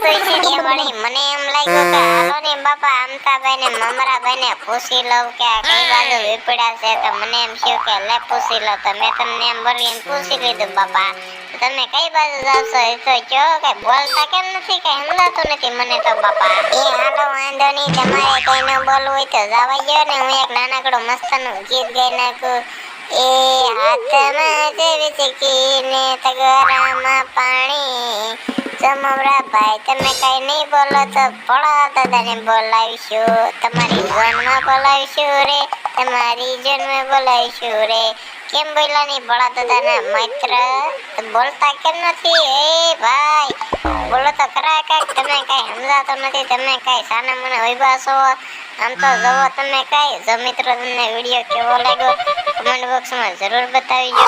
બધી કઈ વળી મને એમ લાગ્યું કે હાલો ને બાપા અમતાભાઈ ને પૂછી લઉં કે આ છે તો મને એમ થયું કે લે પૂછી લઉં તો મેં તમને એમ બોલી પૂછી લીધું, બાપા. તમે કઈ બાજુ જાવશો એ તો કયો કે બોલતા કેમ નથી? કઈ સમજાતું નથી, મને તો બાપા. એ હાલો, વાંધો નહીં, તમારે કઈ ન બોલવું હોય તો જવા ગયો ને, હું એક નાનકડું મસ્તનું ગીત ગાઈ નાખું. એ હાથમાં જેવી ચીકીને તગરામાં પાણી જમવરા ભાઈ, તમે કઈ નહીં બોલો તો ભોળા દાદાને બોલાવીશું, તમારી ઝોનમાં બોલાવીશું રે. તમારી ઝોનમાં બોલાવીશું રે. કેમ બોલ્યા નહીં? ભોળા તને મિત્ર બોલતા કેમ નથી? એ ભાઈ, બોલો તો ખરા કાંઈક. તમે કઈ સમજાતો નથી, તમે કાંઈ સાના મને વૈભા છો? આમ તો જોવો તમે કાંઈ. જો મિત્રો, તમને વીડિયો કેવો લાગ્યો કમેન્ટ બોક્સમાં જરૂર બતાવી